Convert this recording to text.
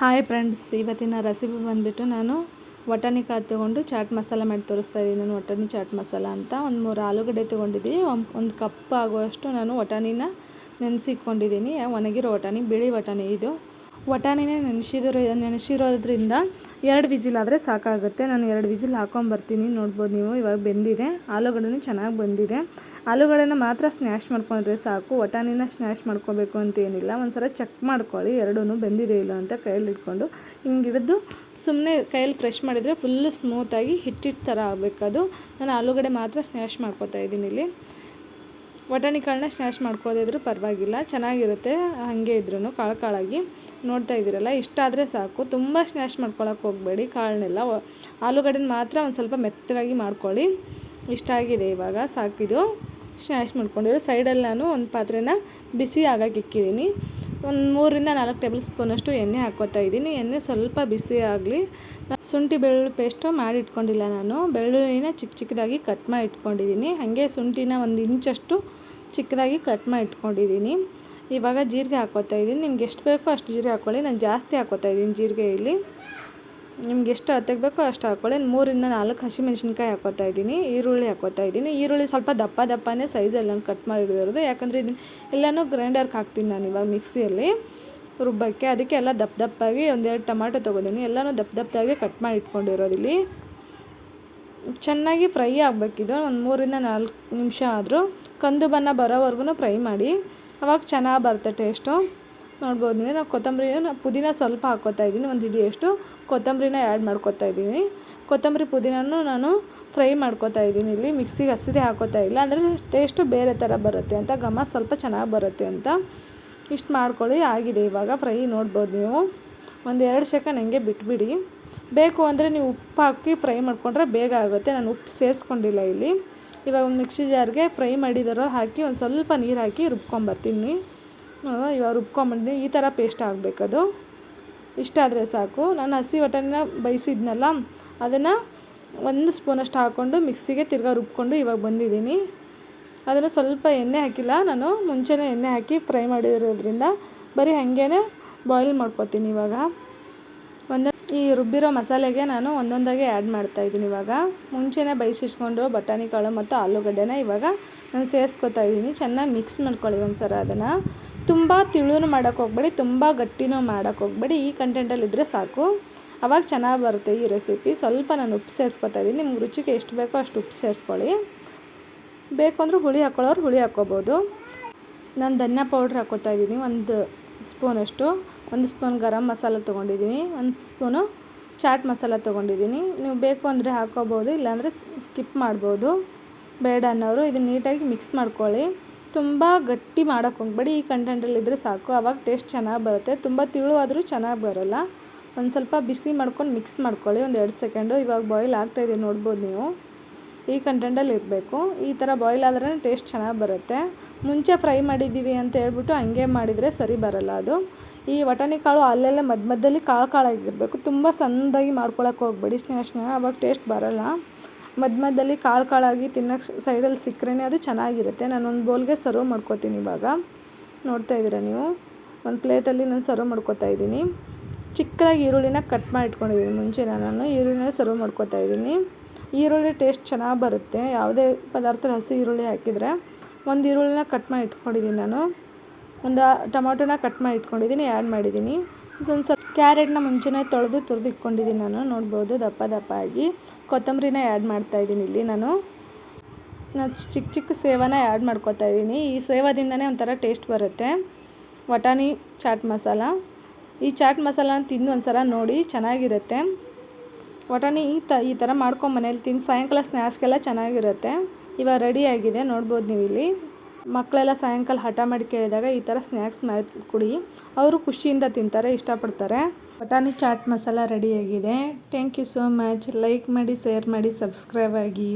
Hi friends ಇವತ್ತಿನ recipe ಬಂದುಬಿಟ್ಟು ನಾನು ವಟಾಣಿ ಕಾಳು ತೊಗೊಂಡು ಚಾಟ್ ಮಸಾಲ ಮಾಡಿ ತೋರಿಸ್ತಾ ಇದ್ದೀನಿ. ನಾನು ವಟಾಣಿ ಚಾಟ್ ಮಸಾಲ ಅಂತ ಒಂದು ಮೂರು ಆಲೂಗಡ್ಡೆ ತೊಗೊಂಡಿದ್ದೀನಿ. ಒಂದು ಕಪ್ ಆಗುವಷ್ಟು ನಾನು ವಟಾಣಿನ ನೆನೆಸಿಕೊಂಡಿದ್ದೀನಿ ಒಣಗಿರೋ ವಟಾಣಿ, ಬಿಳಿ ವಟಾಣಿ ಇದು. ವಟಾಣಿನೇ ನೆನೆಸಿರೋ ನೆನೆಸಿರೋದ್ರಿಂದ ಎರಡು ವಿಜಿಲ್ ಆದರೆ ಸಾಕಾಗುತ್ತೆ. ನಾನು ಎರಡು ವಿಜಿಲ್ ಹಾಕೊಂಬರ್ತೀನಿ ನೋಡ್ಬೋದು ನೀವು, ಇವಾಗ ಬೆಂದಿದೆ. ಆಲೂಗಡ್ಡೆನೂ ಚೆನ್ನಾಗಿ ಬಂದಿದೆ. ಆಲೂಗಡ್ಡೆನ ಮಾತ್ರ ಸ್ನ್ಯಾಶ್ ಮಾಡ್ಕೊಂಡ್ರೆ ಸಾಕು, ವಟಾಣಿನ ಸ್ನ್ಯಾಶ್ ಮಾಡ್ಕೋಬೇಕು ಅಂತ ಏನಿಲ್ಲ ಒಂದು ಸಲ ಚೆಕ್ ಮಾಡ್ಕೊಳ್ಳಿ ಎರಡೂ ಬೆಂದಿದೆ ಇಲ್ಲ ಅಂತ ಕೈಯಲ್ಲಿ ಇಟ್ಕೊಂಡು. ಹಿಂಗೆ ಹಿಡಿದು ಸುಮ್ಮನೆ ಕೈಯಲ್ಲಿ ಫ್ರೆಶ್ ಮಾಡಿದರೆ ಫುಲ್ಲು ಸ್ಮೂತಾಗಿ ಹಿಟ್ಟಿಟ್ಟು ಥರ ಆಗಬೇಕದು. ನಾನು ಆಲೂಗಡೆ ಮಾತ್ರ ಸ್ನ್ಯಾಶ್ ಮಾಡ್ಕೋತಾ ಇದ್ದೀನಿ ಇಲ್ಲಿ. ವಟಾಣಿ ಕಾಳನ್ನ ಸ್ನ್ಯಾಶ್ ಮಾಡ್ಕೋದಿದ್ರು ಪರವಾಗಿಲ್ಲ, ಚೆನ್ನಾಗಿರುತ್ತೆ ಹಾಗೆ ಇದ್ರೂ ಕಾಳು ಕಾಳಾಗಿ. ನೋಡ್ತಾ ಇದ್ದೀರಲ್ಲ, ಇಷ್ಟ ಆದರೆ ಸಾಕು. ತುಂಬ ಸ್ನ್ಯಾಶ್ ಮಾಡ್ಕೊಳಕ್ಕೆ ಹೋಗಬೇಡಿ ಕಾಳನ್ನೆಲ್ಲ. ಆಲೂಗಡ್ಡೆನ ಮಾತ್ರ ಒಂದು ಸ್ವಲ್ಪ ಮೆತ್ತಗಾಗಿ ಮಾಡ್ಕೊಳ್ಳಿ. ಇಷ್ಟ ಆಗಿದೆ ಇವಾಗ ಸಾಕಿದು ಸ್ನ್ಯಾಶ್ ಮಾಡ್ಕೊಂಡಿರೋ ಸೈಡಲ್ಲಿ ನಾನು ಒಂದು ಪಾತ್ರೆನ ಬಿಸಿ ಆಗೋಕೆ ಇಕ್ಕಿದ್ದೀನಿ. ಒಂದು ಮೂರರಿಂದ ನಾಲ್ಕು ಟೇಬಲ್ ಸ್ಪೂನಷ್ಟು ಎಣ್ಣೆ ಹಾಕ್ಕೋತಾ ಇದ್ದೀನಿ. ಎಣ್ಣೆ ಸ್ವಲ್ಪ ಬಿಸಿ ಆಗಲಿ. ಶುಂಠಿ ಬೆಳ್ಳುಳ್ಳಿ ಪೇಸ್ಟು ಮಾಡಿ ಇಟ್ಕೊಂಡಿಲ್ಲ ನಾನು. ಬೆಳ್ಳುಳ್ಳಿನ ಚಿಕ್ಕ ಚಿಕ್ಕದಾಗಿ ಕಟ್ ಮಾಡಿ ಇಟ್ಕೊಂಡಿದ್ದೀನಿ. ಹಾಗೆ ಶುಂಠಿನ ಒಂದು ಇಂಚಷ್ಟು ಚಿಕ್ಕದಾಗಿ ಕಟ್ ಮಾಡಿ ಇಟ್ಕೊಂಡಿದ್ದೀನಿ. ಇವಾಗ ಜೀರಿಗೆ ಹಾಕ್ಕೋತಾ ಇದ್ದೀನಿ. ನಿಮ್ಗೆ ಎಷ್ಟು ಬೇಕೋ ಅಷ್ಟು ಜೀರಿಗೆ ಹಾಕ್ಕೊಳ್ಳಿ. ನಾನು ಜಾಸ್ತಿ ಹಾಕ್ಕೋತಾ ಇದ್ದೀನಿ ಜೀರಿಗೆ ಇಲ್ಲಿ. ನಿಮ್ಗೆ ಎಷ್ಟು ಅತ್ತಗೆ ಬೇಕೋ ಅಷ್ಟು ಹಾಕ್ಕೊಳ್ಳಿ ಮೂರಿಂದ ನಾಲ್ಕು ಹಸಿಮೆಣ್ಸಿನ್ಕಾಯಿ ಹಾಕೋತಾ ಇದ್ದೀನಿ, ಈರುಳ್ಳಿ ಹಾಕೋತಾ ಇದ್ದೀನಿ. ಈರುಳ್ಳಿ ಸ್ವಲ್ಪ ದಪ್ಪ ದಪ್ಪನೇ ಸೈಜಲ್ಲಿ ನಾನು ಕಟ್ ಮಾಡಿರೋದು. ಯಾಕಂದರೆ ಇದನ್ನು ಎಲ್ಲನೂ ಗ್ರೈಂಡರ್ಗೆ ಹಾಕ್ತೀನಿ ನಾನು ಇವಾಗ ಮಿಕ್ಸಿಯಲ್ಲಿ ರುಬ್ಬಕ್ಕೆ. ಅದಕ್ಕೆ ಎಲ್ಲ ದಪ್ಪ ದಪ್ಪಾಗಿ ಒಂದೆರಡು ಟೊಮ್ಯಾಟೊ ತೊಗೊಂಡಿನಿ ಎಲ್ಲನೂ ದಪ್ಪ ದಪ್ಪದಾಗೆ ಕಟ್ ಮಾಡಿ ಇಟ್ಕೊಂಡಿರೋದಿಲ್ಲಿ ಚೆನ್ನಾಗಿ ಫ್ರೈ ಆಗಬೇಕಿದು ಒಂದು ಮೂರಿಂದ ನಾಲ್ಕು ನಿಮಿಷ ಆದರೂ. ಕಂದು ಬಣ್ಣ ಬರೋವರೆಗೂ ಫ್ರೈ ಮಾಡಿ. ಅವಾಗ ಚೆನ್ನಾಗಿ ಬರುತ್ತೆ ಟೇಸ್ಟು ನೋಡ್ಬೋದು. ನೀವು ನಾವು ಕೊತ್ತಂಬರಿ ಪುದೀನ ಸ್ವಲ್ಪ ಹಾಕ್ಕೋತಾ ಇದ್ದೀನಿ. ಒಂದು ಹಿಡಿಯಷ್ಟು ಕೊತ್ತಂಬರಿನ ಆ್ಯಡ್ ಮಾಡ್ಕೋತಾ ಇದ್ದೀನಿ. ಕೊತ್ತಂಬರಿ ಪುದೀನನೂ ನಾನು ಫ್ರೈ ಮಾಡ್ಕೋತಾ ಇದ್ದೀನಿ. ಇಲ್ಲಿ ಮಿಕ್ಸಿಗೆ ಹಸಿದೇ ಹಾಕೋತಾ ಇಲ್ಲ. ಅಂದರೆ ಟೇಸ್ಟು ಬೇರೆ ಥರ ಬರುತ್ತೆ ಅಂತ, ಘಮ ಸ್ವಲ್ಪ ಚೆನ್ನಾಗಿ ಬರುತ್ತೆ ಅಂತ. ಇಷ್ಟು ಮಾಡ್ಕೊಳ್ಳಿ, ಆಗಿದೆ ಇವಾಗ. ಫ್ರೈ ನೋಡ್ಬೋದು ನೀವು. ಒಂದು ಎರಡು ಸೆಕೆಂಡ್ ಹಂಗೆ ಬಿಟ್ಬಿಡಿ. ಬೇಕು ಅಂದರೆ ನೀವು ಉಪ್ಪು ಹಾಕಿ ಫ್ರೈ ಮಾಡಿಕೊಂಡ್ರೆ ಬೇಗ ಆಗುತ್ತೆ. ನಾನು ಉಪ್ಪು ಸೇರಿಸ್ಕೊಂಡಿಲ್ಲ ಇಲ್ಲಿ. ಇವಾಗ ಒಂದು ಮಿಕ್ಸಿ ಜಾರ್ಗೆ ಫ್ರೈ ಮಾಡಿದಾರೋ ಹಾಕಿ ಒಂದು ಸ್ವಲ್ಪ ನೀರು ಹಾಕಿ ರುಬ್ಕೊಂಬರ್ತೀನಿ ಇವಾಗ ರುಬ್ಕೊಂಬಂದು ಈ ಥರ ಪೇಸ್ಟ್ ಆಗಬೇಕದು. ಇಷ್ಟ ಆದರೆ ಸಾಕು. ನಾನು ಹಸಿ ಬಟಾಣಿನ ಬೈಸಿದ್ನಲ್ಲ ಅದನ್ನು ಒಂದು ಸ್ಪೂನಷ್ಟು ಹಾಕ್ಕೊಂಡು ಮಿಕ್ಸಿಗೆ ತಿರ್ಗಾ ರುಬ್ಕೊಂಡು ಇವಾಗ ಬಂದಿದ್ದೀನಿ. ಅದನ್ನು ಸ್ವಲ್ಪ ಎಣ್ಣೆ ಹಾಕಿಲ್ಲ. ನಾನು ಮುಂಚೆನೇ ಎಣ್ಣೆ ಹಾಕಿ ಫ್ರೈ ಮಾಡಿರೋದ್ರಿಂದ ಬರೀ ಹಾಗೇ ಬಾಯ್ಲ್ ಮಾಡ್ಕೊತೀನಿ ಇವಾಗ. ಒಂದು ಈ ರುಬ್ಬಿರೋ ಮಸಾಲೆಗೆ ನಾನು ಒಂದೊಂದಾಗಿ ಆ್ಯಡ್ ಮಾಡ್ತಾಯಿದ್ದೀನಿ ಇವಾಗ. ಮುಂಚೆನೇ ಬೈಸಿಸ್ಕೊಂಡು ಬಟಾಣಿ ಕಾಳು ಮತ್ತು ಆಲೂಗಡ್ಡೆನ ಇವಾಗ ನಾನು ಸೇರಿಸ್ಕೊತಾ ಇದ್ದೀನಿ. ಚೆನ್ನಾಗಿ ಮಿಕ್ಸ್ ಮಾಡ್ಕೊಳ್ಳಿ ಒಂದು ಸರ ಅದನ್ನು. ತುಂಬ ತಿಳುನು ಮಾಡೋಕ್ಕೆ ಹೋಗ್ಬೇಡಿ, ತುಂಬ ಗಟ್ಟಿನೂ ಮಾಡೋಕ್ಕೆ ಹೋಗ್ಬೇಡಿ. ಈ ಕಂಟೆಂಟಲ್ಲಿದ್ದರೆ ಸಾಕು. ಅವಾಗ ಚೆನ್ನಾಗಿ ಬರುತ್ತೆ ಈ ರೆಸಿಪಿ ಸ್ವಲ್ಪ ನಾನು ಉಪ್ಪು ಸೇರಿಸ್ಕೊತಾ ಇದ್ದೀನಿ ನಿಮ್ಗೆ ರುಚಿಗೆ ಎಷ್ಟು ಬೇಕೋ ಅಷ್ಟು ಉಪ್ಪು ಸೇರಿಸ್ಕೊಳ್ಳಿ. ಬೇಕು ಅಂದರೆ ಹುಳಿ ಹಾಕೊಳ್ಳೋರು ಹುಳಿ ಹಾಕ್ಕೋಬೋದು. ನಾನು ಧನ್ಯ ಪೌಡ್ರ್ ಹಾಕೋತಾ ಇದ್ದೀನಿ ಒಂದು ಸ್ಪೂನಷ್ಟು ಒಂದು ಸ್ಪೂನ್ ಗರಂ ಮಸಾಲ ತೊಗೊಂಡಿದ್ದೀನಿ ಒಂದು ಸ್ಪೂನು ಚಾಟ್ ಮಸಾಲ ತೊಗೊಂಡಿದ್ದೀನಿ ನೀವು ಬೇಕು ಅಂದರೆ ಹಾಕ್ಕೋಬೋದು. ಇಲ್ಲಾಂದರೆ ಸ್ಕಿಪ್ ಮಾಡ್ಬೋದು. ಬೇಡ ಅನ್ನೋರು ಇದನ್ನು ನೀಟಾಗಿ ಮಿಕ್ಸ್ ಮಾಡ್ಕೊಳ್ಳಿ. ತುಂಬ ಗಟ್ಟಿ ಮಾಡೋಕ್ಕೆ ಹೋಗ್ಬೇಡಿ. ಈ ಕಂಟೆಂಟಲ್ಲಿದ್ದರೆ ಸಾಕು. ಆವಾಗ ಟೇಸ್ಟ್ ಚೆನ್ನಾಗಿ ಬರುತ್ತೆ. ತುಂಬ ತಿಳು ಆದರೂ ಚೆನ್ನಾಗಿ ಬರೋಲ್ಲ. ಒಂದು ಸ್ವಲ್ಪ ಬಿಸಿ ಮಾಡ್ಕೊಂಡು ಮಿಕ್ಸ್ ಮಾಡ್ಕೊಳ್ಳಿ. ಒಂದು ಎರಡು ಸೆಕೆಂಡು ಇವಾಗ ಬಾಯ್ಲ್ ಆಗ್ತಾಯಿದೆ ನೋಡ್ಬೋದು ನೀವು. ಈ ಕಂಟೆಂಟಲ್ಲಿ ಇರಬೇಕು. ಈ ಥರ ಬಾಯ್ಲ್ ಆದ್ರೆ ಟೇಸ್ಟ್ ಚೆನ್ನಾಗಿ ಬರುತ್ತೆ. ಮುಂಚೆ ಫ್ರೈ ಮಾಡಿದ್ದೀವಿ ಅಂತ ಹೇಳ್ಬಿಟ್ಟು ಹಂಗೆ ಮಾಡಿದರೆ ಸರಿ ಬರೋಲ್ಲ ಅದು. ಈ ವಟಾಣಿ ಕಾಳು ಅಲ್ಲೆಲ್ಲ ಮಧ್ಯ ಮಧ್ಯದಲ್ಲಿ ಕಾಳು ಕಾಳಾಗಿರಬೇಕು. ತುಂಬ ಸಣ್ಣದಾಗಿ ಮಾಡ್ಕೊಳಕ್ಕೆ ಹೋಗ್ಬೇಡಿ ಸ್ನೇಹ ಸ್ನೇಹ. ಅವಾಗ ಟೇಸ್ಟ್ ಬರೋಲ್ಲ. ಮಧ್ಯ ಮಧ್ಯದಲ್ಲಿ ಕಾಳು ಕಾಳಾಗಿ ತಿನ್ನೋಕ್ಕೆ ಸೈಡಲ್ಲಿ ಸಿಕ್ಕರೆ ಅದು ಚೆನ್ನಾಗಿರುತ್ತೆ. ನಾನು ಒಂದು ಬೌಲ್ಗೆ ಸರ್ವ್ ಮಾಡ್ಕೋತೀನಿ ಇವಾಗ. ನೋಡ್ತಾ ಇದ್ದೀರಾ ನೀವು? ಒಂದು ಪ್ಲೇಟಲ್ಲಿ ನಾನು ಸರ್ವ್ ಮಾಡ್ಕೋತಾ ಇದ್ದೀನಿ. ಚಿಕ್ಕದಾಗಿ ಈರುಳ್ಳಿನ ಕಟ್ ಮಾಡಿ ಇಟ್ಕೊಂಡಿದ್ದೀನಿ ಮುಂಚೆ ನಾನು. ಈರುಳ್ಳಿನ ಸರ್ವ್ ಮಾಡ್ಕೋತಾ ಇದ್ದೀನಿ. ಈರುಳ್ಳಿ ಟೇಸ್ಟ್ ಚೆನ್ನಾಗಿ ಬರುತ್ತೆ. ಯಾವುದೇ ಪದಾರ್ಥ ಹಸಿ ಈರುಳ್ಳಿ ಹಾಕಿದರೆ. ಒಂದು ಈರುಳ್ಳಿನ ಕಟ್ ಮಾಡಿ ಇಟ್ಕೊಂಡಿದ್ದೀನಿ ನಾನು. ಒಂದು ಟೊಮೊಟೊನ ಕಟ್ ಮಾಡಿ ಇಟ್ಕೊಂಡಿದ್ದೀನಿ ಆ್ಯಡ್ ಮಾಡಿದ್ದೀನಿ. ಒಂದು ಸ್ವಲ್ಪ ಕ್ಯಾರೆಟ್ನ ಮುಂಚೆನೇ ತೊಳೆದು ತುರಿದು ಇಟ್ಕೊಂಡಿದ್ದೀನಿ ನಾನು. ನೋಡ್ಬೋದು, ದಪ್ಪ ದಪ್ಪ ಆಗಿ ಕೊತ್ತಂಬರಿನ ಆ್ಯಡ್ ಮಾಡ್ತಾಯಿದ್ದೀನಿ ಇಲ್ಲಿ ನಾನು. ನಾನು ಚಿಕ್ಕ ಚಿಕ್ಕ ಸೇವನ ಆ್ಯಡ್ ಮಾಡ್ಕೊತಾ ಇದ್ದೀನಿ. ಈ ಸೇವಾದಿಂದನೇ ಒಂಥರ ಟೇಸ್ಟ್ ಬರುತ್ತೆ. ವಟಾಣಿ ಚಾಟ್ ಮಸಾಲ. ಈ ಚಾಟ್ ಮಸಾಲಾನ ತಿಂದು ಒಂದು ಸಲ ನೋಡಿ ಚೆನ್ನಾಗಿರುತ್ತೆ. ವಟಾಣಿ ಈ ತ, ಈ ಥರ ಮಾಡ್ಕೊಂಡು ಮನೇಲಿ ತಿಂದು ಸಾಯಂಕಾಲ ಸ್ನ್ಯಾಕ್ಸ್ಗೆಲ್ಲ ಚೆನ್ನಾಗಿರುತ್ತೆ. ಇವಾಗ ರೆಡಿಯಾಗಿದೆ ನೋಡ್ಬೋದು ನೀವು ಇಲ್ಲಿ ಮಕ್ಕಳೆಲ್ಲ ಸಾಯಂಕಾಲ ಹಠ ಮಾಡಿ ಕೇಳಿದಾಗ ಈ ಥರ ಸ್ನ್ಯಾಕ್ಸ್ ಮಾಡಿ ಕೊಡಿ. ಅವರು ಖುಷಿಯಿಂದ ತಿಂತಾರೆ, ಇಷ್ಟಪಡ್ತಾರೆ. ಬಟಾಣಿ ಚಾಟ್ ಮಸಾಲ ರೆಡಿಯಾಗಿದೆ thank you so much like ಮಾಡಿ, ಶೇರ್ ಮಾಡಿ, ಸಬ್ಸ್ಕ್ರೈಬ್ ಆಗಿ.